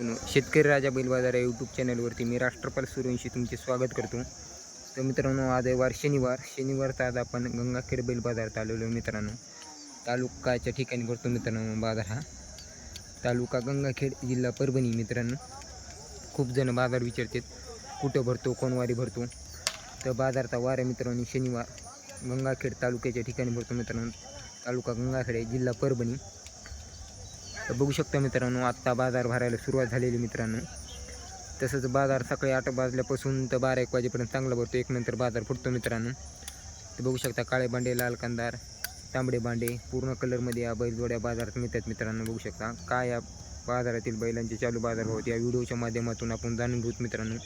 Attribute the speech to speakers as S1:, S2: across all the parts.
S1: शेतकरी राजा बैल बाजार या यूट्यूब चॅनलवरती मी राष्ट्रपाल सूर्यवंशी तुमचे स्वागत करतो. तर मित्रांनो आज आहे वार शनिवार. शनिवारचा आज आपण गंगाखेड बैल बाजारात आलेलो मित्रांनो. तालुकाच्या ठिकाणी भरतो मित्रांनो बाजार हा. तालुका गंगाखेड जिल्हा परभणी मित्रांनो. खूप जण बाजार विचारतात कुठं भरतो कोणवारी भरतो? तर बाजारचा वार आहे मित्रांनो शनिवार. गंगाखेड तालुक्याच्या ठिकाणी भरतो मित्रांनो. तालुका गंगाखेड आहे जिल्हा परभणी. तर बघू शकता मित्रांनो आत्ता बाजार भरायला सुरुवात झालेली मित्रांनो. तसंच बाजार सकाळी आठ वाजल्यापासून तर बारा एक वाजेपर्यंत चांगला भरतो. एक नंतर बाजार फुटतो मित्रांनो. तर बघू शकता काळे भांडे लाल कांदार तांबडे भांडे पूर्ण कलरमध्ये या बैलजोड्या बाजारात मिळतात मित्रांनो. बघू शकता काय या बाजारातील बैलांचे चालू बाजारभाव या व्हिडिओच्या माध्यमातून आपण जाणून घेऊत मित्रांनो.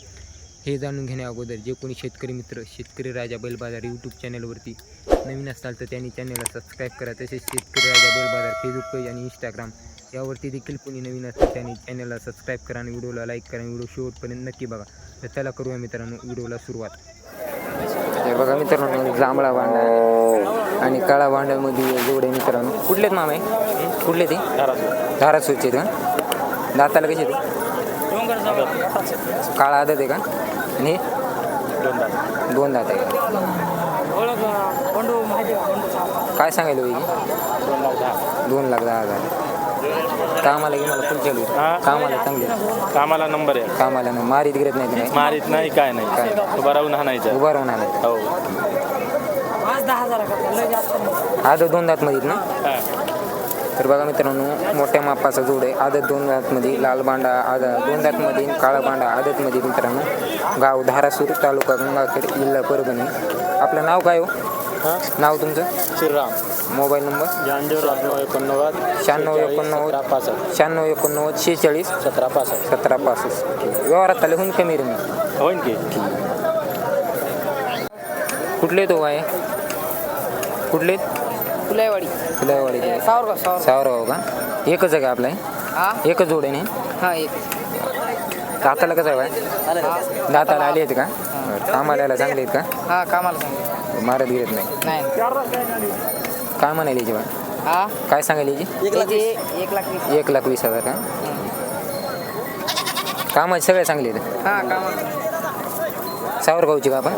S1: हे जाणून घेण्या अगोदर जे कोणी शेतकरी मित्र शेतकरी राजा बैल बाजार यूट्यूब चॅनलवरती नवीन असताल तर त्यांनी चॅनलला सबस्क्राईब करा. तसेच शेतकरी राजा बैल बाजार फेसबुक पेज आणि इंस्टाग्राम यावरती देखील कोणी नवीन असतील त्यांनी चॅनलला सबस्क्राईब करा आणि व्हिडिओला लाईक करा आणि व्हिडिओ शेवटपर्यंत नक्की बघा. तर त्याला करूया मित्रांनो व्हिडिओला सुरुवात. हे बघा मित्रांनो जांभळा भांडा आणि काळा भांड्यामध्ये जेवढे मित्रांनो. कुठलेत मामा? आहे कुठले ते? धारासूरचे का? दाताला कसे ते? काळा आदत आहे का? आणि दोन दात आहे. का काय सांगायला हो पाहिजे दोन लाख दहा हजार. कामाला की मला फुल चालू.
S2: हा?
S1: कामाला चांगले.
S2: कामाला नंबर आहे
S1: कामाला ना मारीत गिरत नाही नाही?
S2: मारीत नाही काय नाही.
S1: काय?
S2: उभा राहून हाणायचं
S1: उभा राहून आला
S2: हो.
S1: आदत दोन दातमध्ये आहेत ना?
S2: हा.
S1: तर बघा मित्रांनो मोठ्या मापाचा जोड आहे. आदत दोन दातमध्ये लाल बांडा आद दोन दातमध्ये काळा बांडा आदतमध्ये मित्रांनो. गाव धारासूर तालुका गंगाखेड जिल्हा परभणी. आपलं नाव काय हो?
S2: हा?
S1: नाव तुमचं?
S2: श्रीराम.
S1: Mobile number?
S2: जानदेव राजनव एकोणनव्वद
S1: शहाण्णव
S2: सत्रा
S1: एकोणनव्वद
S2: पासष्ट.
S1: शहाण्णव एकोणनव्वद शेहेचाळीस
S2: सतरा पासष्ट.
S1: सतरा पासष्ट. व्यवहारात आले होऊन कमी रे मी.
S2: होईन की.
S1: कुठले तो आहे कुठले?
S3: फुलाईवाडी
S1: फुलावाडीचे
S3: सावरगाव सावर
S1: सावरगाव का? एकच आहे का आपला? हे?
S3: हा
S1: एकच जोड आहे ना
S3: हा एक.
S1: दाताला कसं आहे बाय दाताला आले आहेत का? बरं. कामाला यायला चांगले आहेत का?
S3: हा कामाला सांग
S1: मारत गिरत नाही.
S3: नाही.
S1: काय म्हणायला याची
S3: हा?
S1: काय सांगायला याची
S3: त्याचे एक लाख वीस.
S1: एक लाख वीस हजार का? कामाचे सगळे चांगले आहेत
S3: हा
S1: सावरगावची का आपण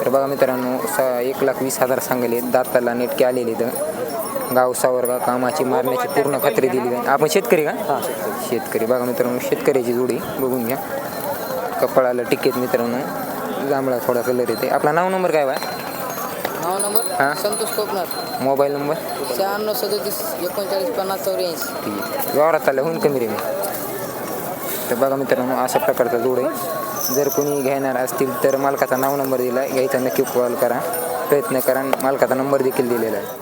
S1: तर बघा मित्रांनो स एक लाख वीस हजार सांगले दाताला नेटके आलेले तर गाव सावरगाव कामाची मारण्याची पूर्ण खात्री दिली. आहे आपण शेतकरी का? शेतकरी. बघा मित्रांनो शेतकऱ्याची जोडी बघून घ्या. कपाळाला टिकेत मित्रांनो. जांभळा थोडा कलर येते. आपला नाव नंबर काय बा?
S3: नाव नंबर?
S1: हा.
S3: Santosh Kokanar
S1: mobile number?
S3: शहाण्णव सदतीस एकोणचाळीस पन्नास चौऱ्याऐंशी.
S1: ठीक आहे. व्यवहारात आलं होऊन कमी रे मी. तर बघा मित्रांनो अशा प्रकारचा जोड आहे. जर कोणी घेणार असतील तर मालकाचा नाव नंबर दिला घ्यायचा नक्की कॉल करा. प्रयत्न करा मालकाचा नंबर देखील दिलेला आहे.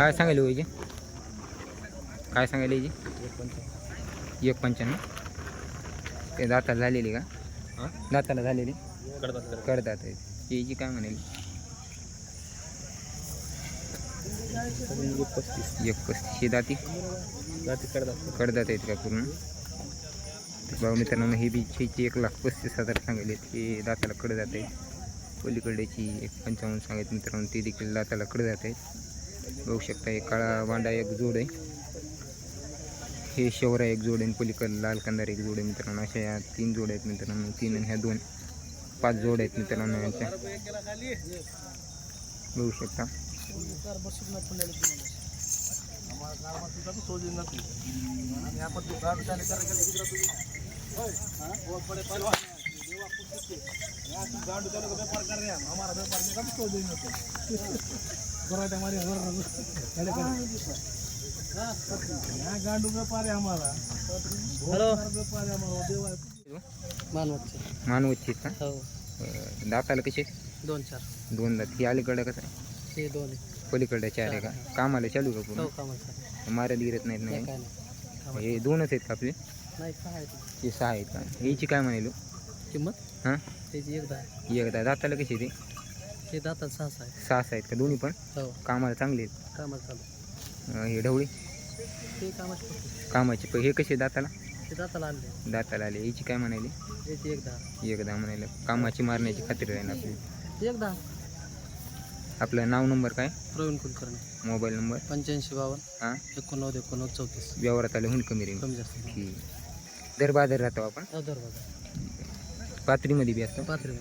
S1: काय सांगायला पाहिजे काय सांगायला याची एक पंच्याण्णव ते दाताला झालेली का? दाताला झालेली? करतात आहेत याची काय म्हणाली? एक पस्तीस ही दाती? कडदात आहेत का पूर्ण? बघा मित्रांनो हे बीची एक लाख पस्तीस हजार सांगितले हे दाताला कडे जात आहे पलीकडची एक पंचावन्न सांगितले मित्रांनो ते देखील दाताला कडे जात आहेत. बघू शकता एक काळा वांडा एक जोड आहे. हे शेवरा एक जोड आहे आणि पलीकडे लाल कंदार एक जोड आहे मित्रांनो. अशा या तीन जोड आहेत मित्रांनो तीन आणि ह्या दोन. पाच जोड आहेत मित्रांनो यांच्या. बघू शकता.
S3: मानवतचे.
S1: मानवच्छित का?
S3: हो.
S1: दाताला कसे?
S3: दोन चार.
S1: दोन दात. ही अलीकडं कसं आहे?
S3: हे दोन
S1: पलीकडं चार आहे का? कामाला चालू का
S3: हो
S1: पूर्ण
S3: कामाचं
S1: मारायला गिरत नाहीत नाही हे दोनच आहेत का आपले?
S3: नाही सहा आहे
S1: हे सहा आहेत का? याची काय म्हणालो?
S3: किंमत?
S1: हां?
S3: त्याची एकदा आहे.
S1: एकदा दाताला कसे ते?
S3: हे दातात सहा सहा आहे
S1: सहा सहा आहेत का? दोन्ही पण?
S3: हो.
S1: कामाला चांगले आहेत?
S3: कामाचं चालू
S1: अं, हे ढवळे?
S3: ते कामाचे फक्त
S1: कामाचे प हे कसे दाताला?
S3: ते दाताला आणले.
S1: दाताला आले. याची काय म्हणाले?
S3: त्याची एकदा
S1: एकदा म्हणाले. कामाची मारण्याची खात्री राहील आपली.
S3: एकदा
S1: आपलं नाव नंबर काय?
S3: प्रवीण कुलकर्णी.
S1: Mobile number?
S3: पंच्याऐंशी बावन्न.
S1: हां?
S3: एकोणनव्वद एकोणनव्वद चौतीस.
S1: व्यवहारात आले हुन कमी राहील
S3: कमी जास्त
S1: दर बाजार राहतो आपण?
S3: दर बघा
S1: पात्रीमध्ये बी असतो?
S3: पात्री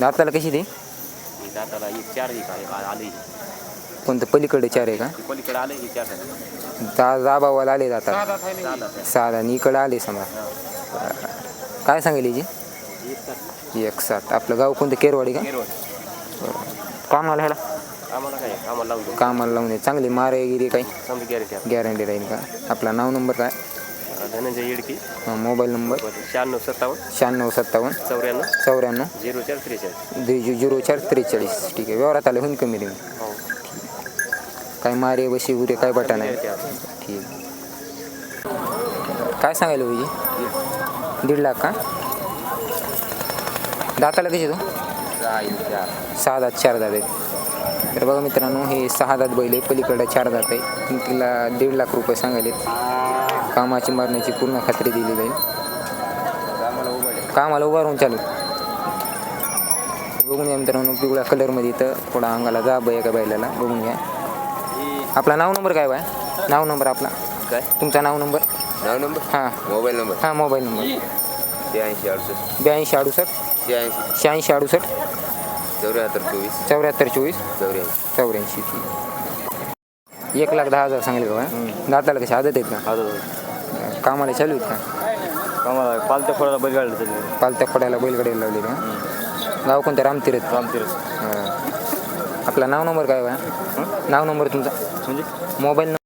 S1: दाताला कशी ते?
S2: दाताला एक चार एक आहे आले
S1: कोणतं? पलीकडे चार आहे का?
S2: पलीकडे आले चार
S1: जा जाबावाला आले
S2: चालत
S1: सात आणि इकडं आले समजा. काय सांगेल याची एक सात. आपलं गाव कोणतं? केरवाडी का? कामाला ह्याला?
S2: आम्हाला लावून
S1: कामाला लावून चांगली मारे गिरी काही?
S2: गॅरंटी
S1: राहील का? आपला नाव नंबर काय?
S2: धनंजय येडकी.
S1: हं, मोबाईल नंबर.
S2: शहाण्णव सत्तावन्न.
S1: शहाण्णव सत्तावन्न.
S2: चौऱ्याण्णव.
S1: चौऱ्याण्णव.
S2: झिरो चार त्रेचाळीस.
S1: झि- झिरो चार त्रेचाळीस. ठीक आहे व्यवहारात आले होईन कमी रेमी
S2: हो.
S1: काय मारे बशी उरे काय बटा नाही. ठीक. काय सांगायला पाहिजे दीड लाख का? दाताला कशी तू? सहा दात चार दात आहेत. तर बघा मित्रांनो हे सहा दात बैल आहे पलीकडं चार दात आहे किमतीला दीड लाख रुपये सांगायले कामाची मारण्याची पूर्ण खात्री दिली जाईल. कामाला उभा राहून चालू बघून घ्या मित्रांनो पिवळ्या कलरमध्ये इथं थोडा अंगाला जाब आहे एका बैलाला. बघून घ्या. आपला नाव नंबर काय बाय? नाव नंबर आपला.
S2: काय?
S1: तुमचा नाव नंबर
S2: नाव नंबर
S1: हां.
S2: मोबाईल नंबर
S1: हां मोबाईल नंबर
S2: शहाऐंशी अडुसष्ट.
S1: ब्याऐंशी अडुसष्ट?
S2: शहाऐंशी
S1: शहाऐंशी अडुसष्ट?
S2: चौऱ्याहत्तर चोवीस.
S1: चौऱ्याहत्तर चोवीस?
S2: चौऱ्याऐंशी.
S1: चौऱ्याऐंशी. एक लाख दहा हजार सांगले का दाताला कशी आदत आहेत का? कामाला चालू आहेत का?
S2: आम्हाला पालत्या फळाला बैलगाडीला चालली
S1: पालत्या पडायला बैलगाडी लावली का? गाव कोणतं? रामतीरथ.
S2: रामतीरथ.
S1: हां. आपला नाव नंबर काय बा? नाव नंबर तुमचा?
S2: म्हणजे?
S1: मोबाईल नंबर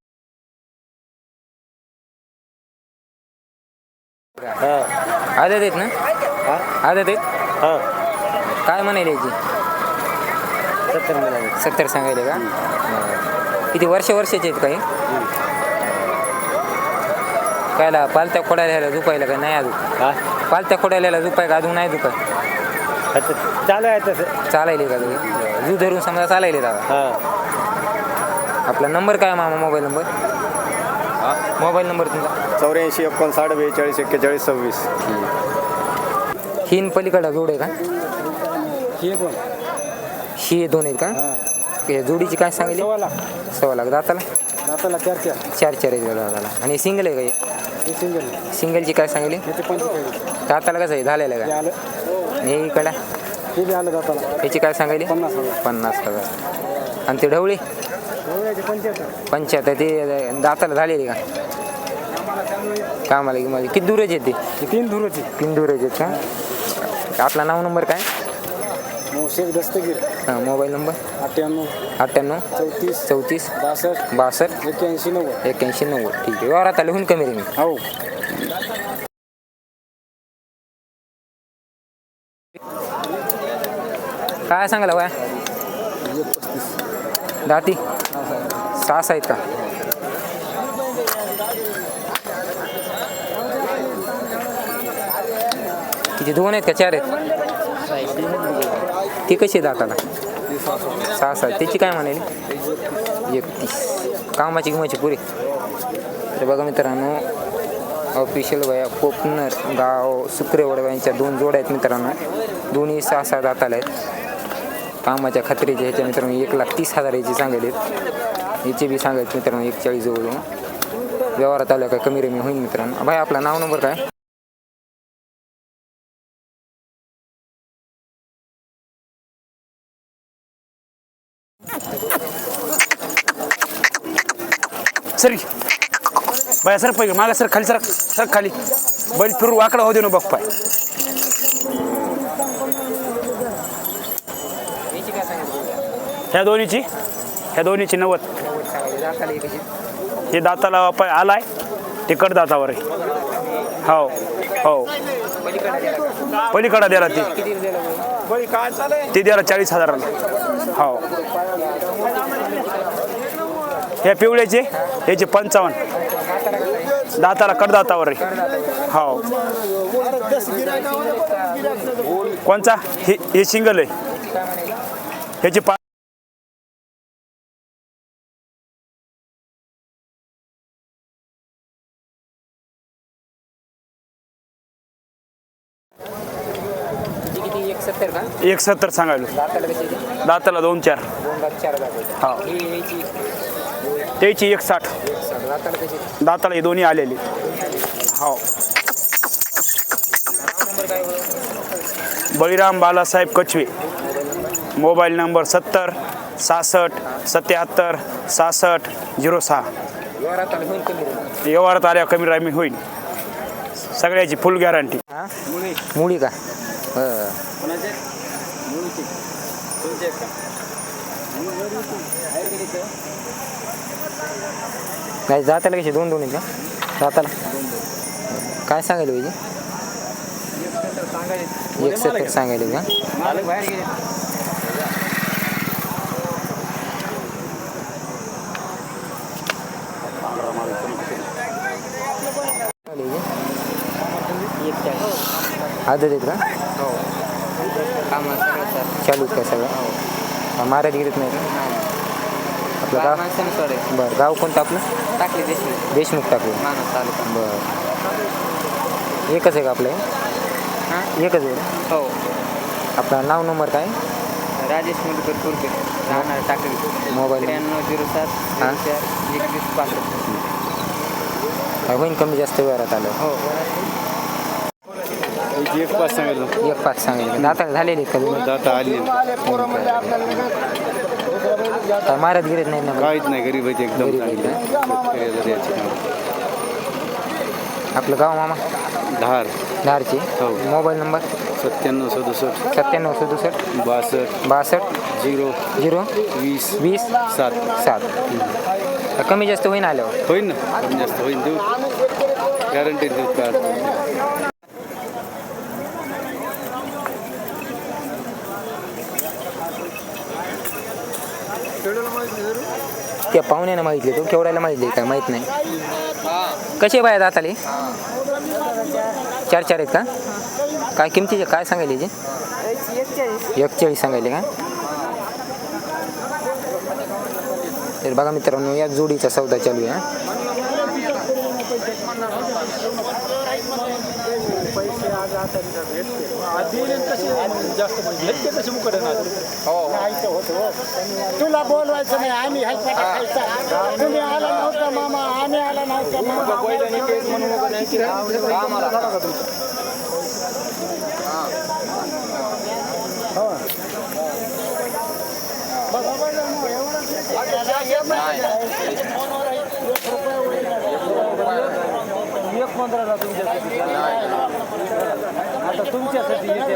S1: आदत आहेत ना? आदत आहेत?
S2: हां.
S1: काय म्हणायला याची?
S2: सत्तर मिळाले
S1: सत्तर सांगायले का. किती वर्ष वर्षाचे आहेत काही? कायला पालत्या खोडायला झुपायला का नाही अजून.
S2: हा?
S1: पालत्या खोडायला झुपाय का अजून नाही झुपाय?
S2: आता चालू आहे तसं.
S1: चालायले का तुम्ही झू धरून समजा चालायले दादा.
S2: हां.
S1: आपला नंबर काय मामा मोबाईल नंबर? मोबाईल नंबर तुमचा?
S2: चौऱ्याऐंशी एकोणसाठ बेचाळीस एक्केचाळीस सव्वीस.
S1: हिन पलीकडा जोड आहे का?
S2: हे
S1: ही दोन आहेत का? हे. जोडीची काय सांगितली?
S2: सव्वा लाख.
S1: सव्वा लाख दाताला?
S2: दाताला चार चार.
S1: चार चार आहेत का दाताला. आणि सिंगल आहे का
S2: हे? सिंगल?
S1: सिंगलची काय
S2: ते पंचेचाळीस
S1: दाताला कसं आहे? झालेलं
S2: हे
S1: का?
S2: आलं.
S1: आणि हे इकडं?
S2: हे बी आलं दाताला.
S1: याची काय सांगायली
S2: पन्नास हजार.
S1: पन्नास हजार. आणि ते ढवळी?
S2: हे पंच्याहत्तर.
S1: ते दाताला झालेली का? कामाला की माझी किती दूरच येते
S2: हे तीन धुरूची
S1: तीन दूरच आहेत का? आपला नाव नंबर काय?
S2: मग शेख दस्तगीर.
S1: हां मोबाईल नंबर?
S2: अठ्ठ्याण्णव.
S1: अठ्ठ्याण्णव?
S2: चौतीस.
S1: चौतीस?
S2: बासष्ट.
S1: बासष्ट?
S2: एक्क्याऐंशी नव्वद.
S1: एक्याऐंशी नव्वद. ठीक आहे. व्यवहारात आले होऊन कमी रे मी.
S2: हो.
S1: काय सांगायला वया दाती? सहा आहेत का? किती दोन आहेत का चार आहेत? ती कशी दाताला? सहा सहा त्याची काय म्हणाली? एकतीस. कामाची किंमतची पुरी. तर बघा मित्रांनो ऑफिशियल वया कोपनर गाव सुक्रेवडव्यांच्या दोन जोड्या आहेत मित्रांनो. दोन्ही सहा सहा दाताला आहेत. कामाच्या खात्रीच्या ह्याच्या मित्रांनो एक लाख तीस हजार याची सांगायले याचे बी सांगायचे मित्रांनो एक चाळीस जवळ व्यवहारात आल्या काय कमी रमी होईल मित्रांनो. भाई आपला नाव नंबर काय?
S4: सर बाया सर पाहिजे मागा सर खाली सर सर खाली. बैल फिरू वाकडा होऊ दे ना बघ पाय. ह्या दोन्हीची? ह्या दोन्हीची नव्वद. हे दाताला पाय आलाय ते दातावर आहे. हो हो.
S1: पलीकडे द्यायला
S4: पलीकडा द्याला ती
S1: द्यायला
S4: ते द्याला चाळीस हजाराला. हो. ह्या पिवळ्याचे याचे पंचावन्न. दाताला कडदातावर आहे. हो. कोणचा? हे हे सिंगल आहे. ह्याचे पा
S1: एक सत्तर
S4: सांगायलो.
S1: दाताला
S4: दोन चार. हा.
S1: ही
S4: त्याची एक साठ
S1: दाताला
S4: हे दोन्ही आलेले. हो बळीराम बालासाहेब कचवे. मोबाईल नंबर सत्तर सहासष्ट सत्याहत्तर सहासष्ट झिरो सहा.
S1: व्यवहारात
S4: आल्या कमी रामी होईल. सगळ्याची फुल गॅरंटी
S1: मुळी का? काय जाताला कशी दोन दोन आहेत का जाताला. काय सांगायला पाहिजे एक सत्तर सांगायले का आदत आहेत का? कामा चालू आहेत का सगळं? का महाराज गिरीत नाही का? आपलं गाव बरं गाव कोणतं आपलं?
S2: टाकले देशमुख.
S1: देशमुख टाकलं.
S2: तालुका.
S1: बरं. एकच आहे का आपलं हे? एकच आहे?
S2: हो.
S1: आपलं नाव नंबर काय?
S2: राजेश मुलकर कुरके. राहणार टाकली
S1: मोबाईल
S2: त्र्याण्णव झिरो सात
S1: हा?
S2: झिरो चार एकवीस पासष्ट.
S1: काय होईन कमी जास्त वेळात आलं?
S2: हो.
S4: एक पाच सांगितलं.
S1: एक पाच सांगितलं. आता झालेली आहेत का?
S4: दाता आली
S1: काय महाराज गिरीत नाही ना
S4: काहीच नाही गरीब आहे एकदम
S1: गरीब आहे
S4: चांगली
S1: आपलं गाव मामा?
S4: धार.
S1: धारची?
S4: हो.
S1: Mobile number?
S4: सत्त्याण्णव सदुसष्ट.
S1: सत्त्याण्णव सदुसष्ट.
S4: बासष्ट.
S1: बासष्ट.
S4: झिरो.
S1: झिरो.
S4: वीस.
S1: वीस.
S4: सात.
S1: सात. कमी जास्त होईन आल्यावर.
S4: होईल ना. कमी जास्त होईल देऊ. गॅरंटी देऊ का?
S1: त्या पाहुण्यानं मागितले तो केवढ्याला मागितले काय माहीत नाही. कसे बाहेर दाताले? चार चार आहेत का? काय किमतीचे काय सांगायले जे एकचाळीस सांगायले का? तर बघा मित्रांनो या जोडीचा सौदा चालू आहे दिले तसे जास्त म्हणजे घेतले तसे मुकडे ना हो ऐकतो होतो
S5: तुला बोलवायचं नाही आम्ही हेल्पटा खायचा तुम्ही आला नव्हता मामा आम्ही आला नव्हता मामा पहिल्याने केस म्हणून वगैरे काम आला का तुमचा एक पंधराला तुमच्या तुमच्यासाठी येते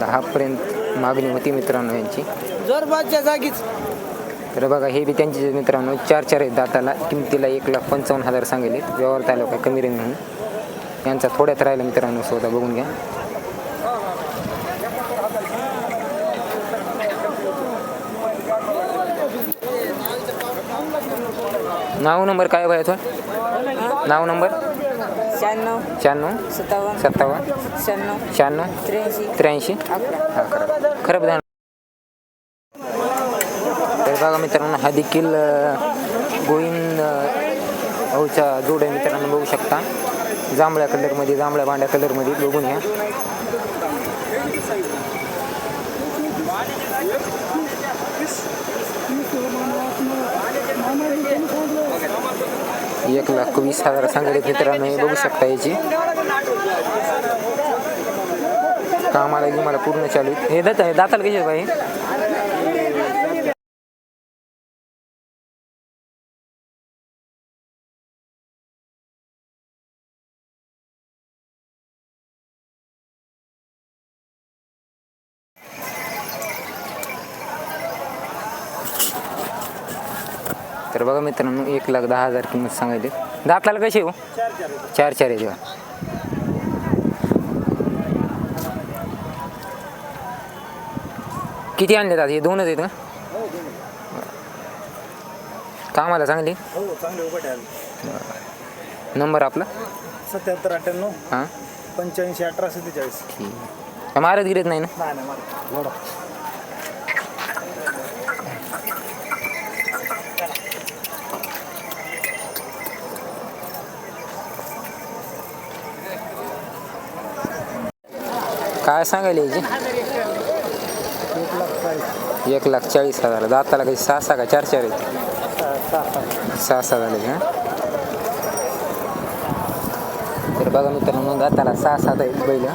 S1: दहापर्यंत मागणी होती मित्रांनो यांची.
S5: जोरबादच्या जागीच.
S1: तर बघा हे बी त्यांचे मित्रांनो चार चार आहेत दाताला. किमतीला एक लाख पंचावन्न हजार सांगेले व्यवहार आलो काय कमी रेंज म्हणून. यांचा थोड्यात राहिला मित्रांनो सौदा बघून घ्या. नाव नंबर काय थोडं नाव नंबर?
S2: शहाण्णव.
S1: शहाण्णव?
S2: सत्तावन्न.
S1: सत्तावन्न.
S2: शहाण्णव.
S1: शहाण्णव.
S2: त्र्याऐंशी.
S1: त्र्याऐंशी?
S2: अकरा.
S1: खरं बघा तर बघा मित्रांनो हा देखील गोविंद अ, भाऊचा जोड आहे मित्रांनो बघू शकता. जांभळ्या कलरमध्ये जांभळ्या भांड्या कलरमध्ये बघून घ्या. एक लाख वीस हजार सांगले मित्रांनो हे बघू शकता याची. कामाला की मला पूर्ण चालू हे दात दाताला कसे बाई? मित्रांनो एक लाख दहा हजार किंमत सांगायली दाताला कसे हो? चार चार आहे किती आणले दादा हे दोनच आहेत का? कामाला चांगली
S5: हो चांगले उभे आहे
S1: नंबर आपला?
S5: सत्याहत्तर अठ्ठ्याण्णव.
S1: हां.
S5: पंच्याऐंशी अठरा सत्तेचाळीस.
S1: ठीक मारत गिरत नाही ना
S5: नाही नाही मला घोडा
S1: काय सांगायला याची
S5: एक लाख चाळीस
S1: हजार. दाताला काही सहा सहा का चार चार आहेत?
S5: सहा सहा
S1: झाले का? तर बघा मित्रांनो दाताला सहा सात आहेत बैल.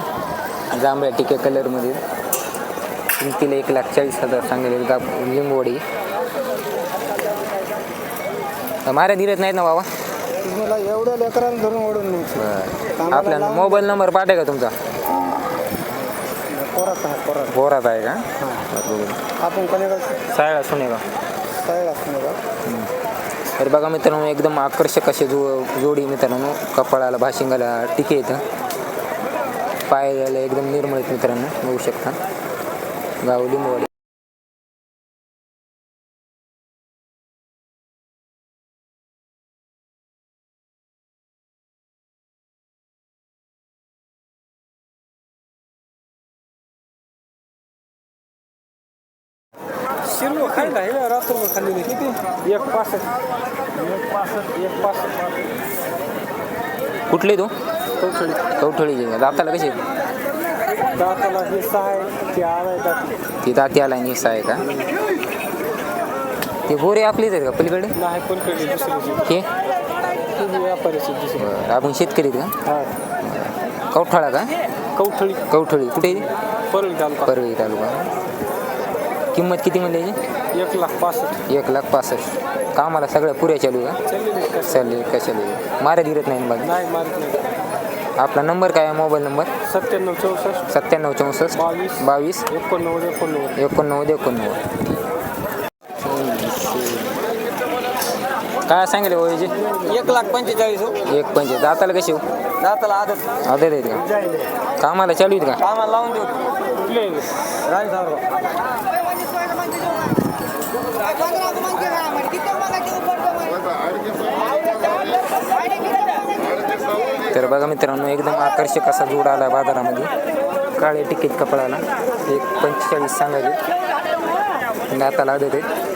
S1: जांभळ्या टिके कलरमध्ये किमतीला एक लाख चाळीस हजार सांगेल गा लिंबवडी माऱ्या दिलेत नाहीत ना बाबा?
S5: तुम्हाला एवढ्या लेकरांना धरून ओढून न्यायचं.
S1: बरं. आपला मोबाईल नंबर पाठे का तुमचा? बोरात आहे का.
S5: आपण कनेगा
S1: सायळा सुने का?
S5: काय असं का?
S1: तर बघा मित्रांनो एकदम आकर्षक असे जो जोडी मित्रांनो. कपाळाला भाशिंगाला टिके येतं पायाला एकदम निर्मळ आहेत मित्रांनो बघू शकता. गाव लिंबवाडी
S5: शिरलो खायला हे रात्रभर खाल्लेली किती एक पासष्ट एक पासष्ट एक पासष्ट
S1: कुठले तो
S5: चौथळी
S1: कवठळीचे का? दाताला कसे
S5: दाताला हे सहा आहे ते आहे दाती
S1: ती दाती आला आणि आहे का ते बोरे आपलीच आहेत का पलीकडे
S5: नाही पलकडे दुसऱ्याची
S1: हे
S5: व्यापारीची दुसरी
S1: आपण शेतकरी का
S5: हा
S1: कवठाळा का
S5: कौठळी
S1: कवठळी कुठे?
S5: परळी तालुका
S1: परळी तालुका किंमत किती म्हणली याची?
S5: एक लाख पासष्ट.
S1: एक लाख पासष्ट. कामाला सगळ्या पुऱ्या चालू आहे का? चालले कशाला मारे गिरत नाही बाकी?
S5: नाही मारित नाही.
S1: आपला नंबर काय आहे? Mobile number?
S5: सत्त्याण्णव चौसष्ट.
S1: सत्त्याण्णव चौसष्ट.
S5: बावीस.
S1: बावीस.
S5: एकोणनव्वद एकोणनव्वद.
S1: एकोणनव्वद एकोणनव्वद. काय सांगले ओळीचे
S2: एक लाख पंचेचाळीस हो.
S1: एक पंचे दाताला कशी हो?
S2: दाताला आदत.
S1: आदर आहेत का? कामाला चालू आहेत का?
S2: कामाला लावून देऊ. राज
S1: तर बघा मित्रांनो एकदम आकर्षक असा जोड आला बाजारामध्ये. काळे तिकीट कपडाला एक पंचेचाळीस सांगायचे. दाताला लागत आहेत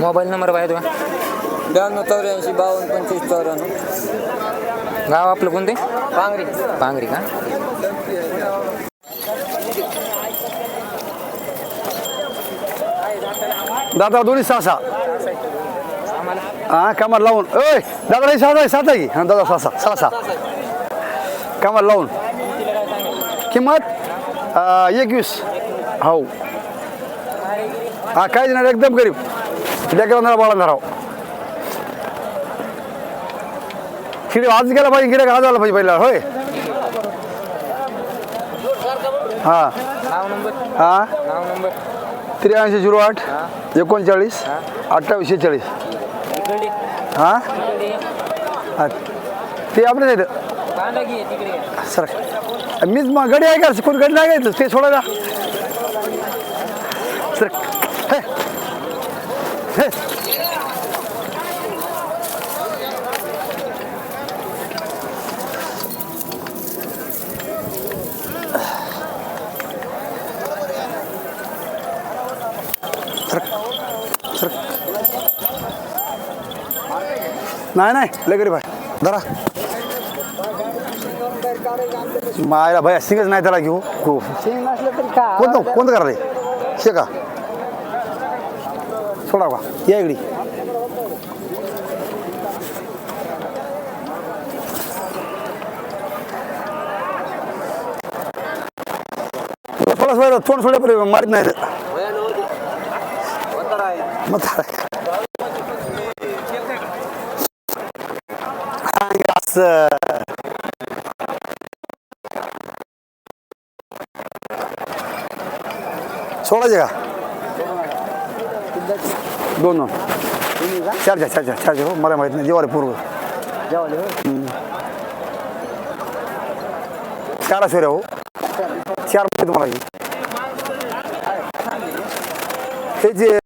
S1: मोबाईल नंबर पाहिजे तुला
S2: ब्याण्णव चौऱ्याऐंशी बावन्न पंचवीस चौऱ्याण्णव.
S1: गाव आपलं कोणते?
S2: पांगरी.
S1: पांगरी का?
S6: दादा दोन्ही सहा सहा. हा कामाला लावून. ए दादा हे सहा आहे सात आहे हां दादा सहा सहा सहा सहा. कामाला लावून. किंमत? एकवीस हो हा काय देणार? एकदम गरीब. लेकरांना बाळा राव. किडे आज गेला पाहिजे गिऱ्हाईक आज आला पाहिजे पहिला होय? हा. हा? त्र्याऐंशी झिरो आठ एकोणचाळीस अठ्ठावीस शेहेचाळीस हां? हा. ते आपलं नाही सर मीच मग गडी आहे का? कोण गडी लागायचं ते सोडा सर हे. सर नाही नाही. लय भाई धरा. मायला भया सिंगच नाही त्याला घेऊ. खूप कोणतं कोणतं करा रे शे का? सोडा का या इकडे. थोडा सोडा तोंड सोड्यापर्यंत मारित नाही. मग असं सोडायचे का दोन. दोन चार चार चार चार चार हो मला माहीत नाही. जेवारे पूर्व चार शिवऱ्या हो चार माहिती तुम्हाला. जे